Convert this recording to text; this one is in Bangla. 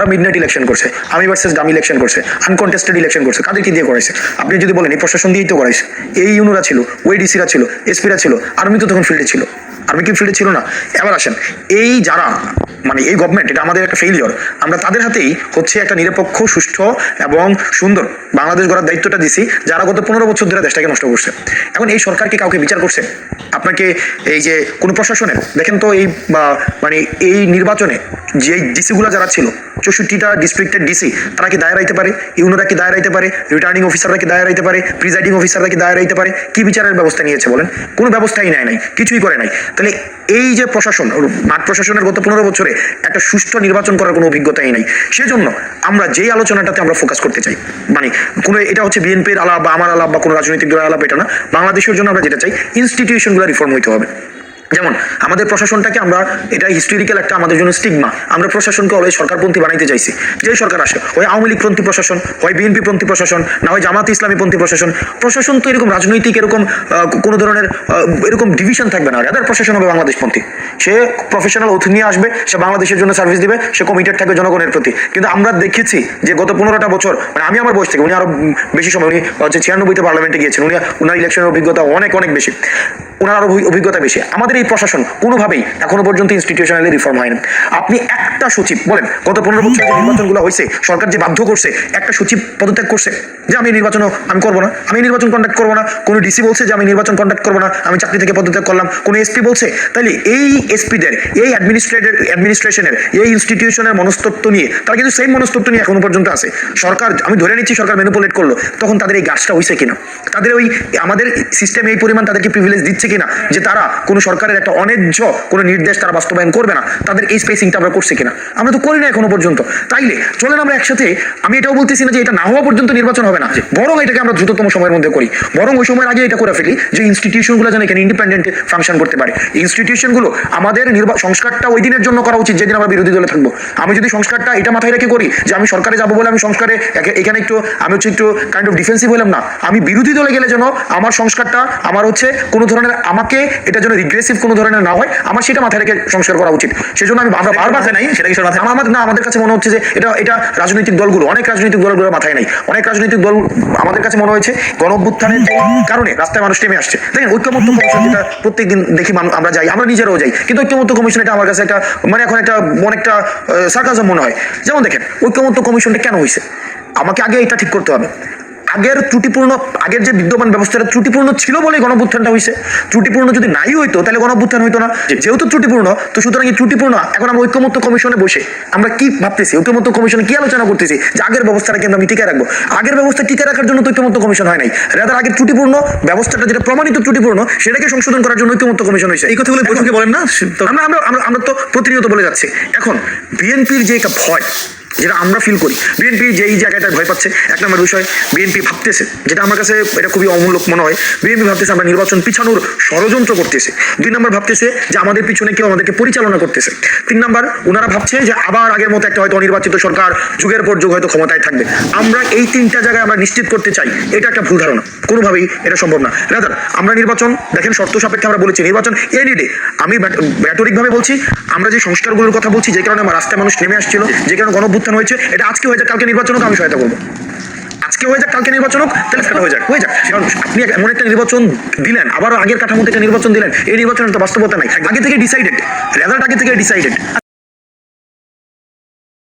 ওরা মিডনাইট ইলেকশন করছে আমি ভার্সেস ডামি ইলেকশন করছে আনকন্টেস্টেড ইলেকশন করছে কাদেরকে দিয়ে করাইছে? আপনি যদি বলেন এই প্রশাসন দিয়েই তো করাইছে। এই ইউনুরা ছিল, ওই ডিসিরা ছিল এসপিরা ছিল আর্মি তো তখন ফিল্ডে ছিল। আর্মি কি ফিল্ডে ছিল না। এবার আসেন, এই যারা মানে এই গভর্নমেন্ট এটা আমাদের একটা ফেইলিয়র আমরা তাদের হাতেই হচ্ছে একটা নিরপেক্ষ, সুষ্ঠু এবং সুন্দর বাংলাদেশ গড়ার দায়িত্বটা দিছি, যারা গত পনেরো বছর ধরে দেশটাকে নষ্ট করছে। এখন এই সরকার কি কাউকে বিচার করছে? আপনাকে এই যে কোনো প্রশাসনের, দেখেন তো এই মানে এই নির্বাচনে যে ডিসিগুলো যারা ছিল, চৌষট্টিটা ডিস্ট্রিক্টের ডিসি তারা কি দায় রাইতে পারে? ইউনোরা কি দায় রাইতে পারে? রিটার্নিং অফিসাররা কি দায় রাইতে পারে? প্রিজাইডিং অফিসাররা কি দায় রাইতে পারে? কি বিচারের ব্যবস্থা নিয়েছে বলেন? কোনো ব্যবস্থাই নেয় নাই, কিছুই করে নাই। তাহলে এই যে প্রশাসন মাঠ প্রশাসনের গত পনেরো বছরে একটা সুষ্ঠু নির্বাচন করার কোনো অভিজ্ঞতাই নাই। সেজন্য আমরা যেই আলোচনাটাতে আমরা ফোকাস করতে চাই মানে কোনো এটা হচ্ছে বিএনপির আলাপ বা আমার আলাপ বা কোনো রাজনৈতিক দলের আলাপ, এটা না। বাংলাদেশের জন্য আমরা যেটা চাই ইনস্টিটিউশনগুলো রিফর্ম হইতে হবে। যেমন আমাদের প্রশাসনটাকে আমরা এটা হিস্টোরিক্যাল একটা আমাদের জন্য স্টিগমা আমরা প্রশাসনকে অলওয়েজ সরকারপন্থী বানাইতে চাইছি। যে সরকার আসে হয় আওয়ামী লীগপন্থী প্রশাসন হয় বিএনপি পন্থী প্রশাসন না হয় জামাত ইসলামী পন্থী প্রশাসন। প্রশাসন তো এরকম রাজনৈতিক এরকম কোনো ধরনের এরকম ডিভিশন থাকবে না। রেদার প্রশাসন হবে বাংলাদেশপন্থী সে প্রফেশনাল ওথ নিয়ে আসবে সে বাংলাদেশের জন্য সার্ভিস দিবে সে কমিটেড থাকবে জনগণের প্রতি। কিন্তু আমরা দেখেছি যে গত পনেরোটা বছর মানে আমি আমার বয়স থেকে উনি আরও উম, বেশি সময় উনি হচ্ছে ছিয়ানব্বইতে পার্লামেন্টে গিয়েছেন। উনি ওনার ইলেকশনের অভিজ্ঞতা অনেক অনেক বেশি। ওনার অভিজ্ঞতা বেশি। আমাদের এই প্রশাসন কোনোভাবেই এখনও পর্যন্ত ইনস্টিটিউশনালি রিফর্ম হয়নি। আপনি একটা সচিব, বলেন, গত পনেরো বছর যে নির্বাচনগুলো হয়েছে, সরকার যে বাধ্য করছে, একটা সচিব পদত্যাগ করছে যে আমি নির্বাচন আমি করব না। আমি নির্বাচন কন্ডাক্ট করব না। কোনো ডিসি বলছে যে আমি নির্বাচন কন্ডাক্ট করব না। আমি চাকরি থেকে পদত্যাগ করলাম। কোনো এসপি বলছে? তাহলে এই এসপিদের এই অ্যাডমিনিস্ট্রেটের অ্যাডমিনিস্ট্রেশনের এই ইনস্টিটিউশনের মনস্তত্ব নিয়ে, তারা কিন্তু সেম মনস্তত্ব নিয়ে এখনও পর্যন্ত আছে। সরকার, আমি ধরে নিচ্ছি সরকার ম্যানিপুলেট করল, তখন তাদের এই গাছটা হয়েছে কিনা? তাদের ওই আমাদের সিস্টেম এই পরিমাণ তাদেরকে প্রিভিলেজ দিচ্ছে কিনা? যে তারা কোনো সরকারের একটা অন্যায্য কোনো নির্দেশ তারা বাস্তবায়ন করবে না। তাদের এই স্পেসিংটা আমরা করছে কিনা? আমরা তো করি না এখনও পর্যন্ত। তাইলে চলেন আমরা একসাথে, আমি এটাও বলতেছি না যে এটা না হওয়া পর্যন্ত নির্বাচন হবে না যে বরং এটাকে আমরা দ্রুততম সময়ের মধ্যে করি। বরং ওই সময়ের আগে এটা করে ফেলি যে ইনস্টিটিউশনগুলো যেন এখানে ইন্ডিপেন্ডেন্ট ফাংশন করতে পারে। ইনস্টিটিউশনগুলো আমাদের সংস্কারটা ওই দিনের জন্য করা উচিত যেদিন আমরা বিরোধী দলে থাকব। আমি যদি সংস্কারটা এটা মাথায় রেখে করি যে আমি সরকারে যাব বলে আমি সংস্কারে এখানে একটু আমি হচ্ছে একটু কাইন্ড অফ ডিফেন্সিভ হলাম না। আমি বিরোধী দলে গেলে যেন আমার সংস্কারটা আমার হচ্ছে কোনো ধরনের আমাকে এটা যেন রিগ্রেসিভ কোনো ধরনের না হয় আমার সেটা মাথায় রেখে সংস্কার করা উচিত। সেজন্য আমি আমরা বারবার নাই সেটা কি আমার না আমাদের কাছে মনে হচ্ছে যে এটা এটা রাজনৈতিক দলগুলো অনেক রাজনৈতিক দলগুলোর মাথায় নাই। অনেক রাজনৈতিক দল আমাদের কাছে মনে হয়েছে গণ অভ্যুত্থানের কারণে রাস্তায় মানুষ নেমে আসছে। দেখেন, ঐক্যমত্য কমিশন যেটা প্রত্যেকদিন দেখি আমরা যাই, আমরা নিজেরাও যাই। কিন্তু ঐক্যমত্য কমিশন এটা আমার কাছে একটা মানে এখন একটা অনেকটা সার্কাজম মনে হয়। যেমন দেখেন, ঐক্যমত্য কমিশনটা কেন হয়েছে আমাকে আগে এটা ঠিক করতে হবে। আগের ত্রুটিপূর্ণ আগের যে বিদ্যমান ব্যবস্থাটা ত্রুটিপূর্ণ ছিল বলে গণভ্যুত্থানটা হয়েছে ত্রুটিপূর্ণ যদি নাই হইতো তাহলে গণভ্যুত্থান হইতো না। যেহেতু ত্রুটিপূর্ণ তো সুতরাং এই ত্রুটিপূর্ণ এখন আমরা ঐক্যমত্য কমিশনে বসে আমরা কি ভাবতেছি? ঐক্যমত্য কমিশনে কি আলোচনা করতেছি? যে আগের ব্যবস্থাটা কিন্তু আমি টিকে রাখব। আগের ব্যবস্থা টিকে রাখার জন্য তো ঐক্যমত্য কমিশন হয় নাই। রেদার আগের ত্রুটিপূর্ণ ব্যবস্থাটা যেটা প্রমাণিত ত্রুটিপূর্ণ সেটাকে সংশোধন করার জন্য ঐক্যমত্য কমিশন হয়েছে এই কথাগুলো বৈঠকে বলেন না? আমরা আমরা আমরা আমরা তো প্রতিনিয়ত বলে যাচ্ছি। এখন বিএনপির যে একটা ভয় যেটা আমরা ফিল করি। বিএনপি যেই জায়গাটা ভয় পাচ্ছে, এক নম্বর বিষয় বিএনপি ভাবতেছে, যেটা আমার কাছে এটা খুবই অমূল্য মনে হয় বিএনপি ভাবতেছে আমরা নির্বাচন পিছানোর ষড়যন্ত্র করতেছে। দুই নম্বর ভাবতেছে যে আমাদের পিছনে কেউ আমাদেরকে পরিচালনা করতেছে। তিন নম্বর, ওনারা ভাবছে যে আবার আগের মতো একটা হয়তো অনির্বাচিত সরকার, যুগের পর যুগ হয়তো ক্ষমতায় থাকবে। আমরা এই তিনটা জায়গায় আমরা নিশ্চিত করতে চাই, এটা একটা ভুল ধারণা। কোনোভাবেই এটা সম্ভব না। রাদার, আমরা নির্বাচন, দেখেন শর্ত সাপেক্ষে আমরা বলেছি, নির্বাচন এনি ডে আমি ব্যাটরিকভাবে বলছি, আমরা যে সংস্কারগুলোর কথা বলছি, যে কারণে আমার রাস্তায় মানুষ নেমে আসছিল, যে কারণে গণভ্যুত্থান হয়েছে, এটা আজকে হয়ে যাক, কালকে নির্বাচন হোক, আমি সহায়তা করব। আজকে হয়ে যাক, কালকে নির্বাচন হোক, তাহলে সেটা হয়ে যাক হয়ে যাক। কারণ আপনি এমন একটা নির্বাচন দিলেন, আবারও আগের কাঠামোতে একটা নির্বাচন দিলেন, এই নির্বাচনের তো বাস্তবতা নাই। আগে থেকে ডিসাইডেড রেজাল্ট আগে থেকে ডিসাইডেড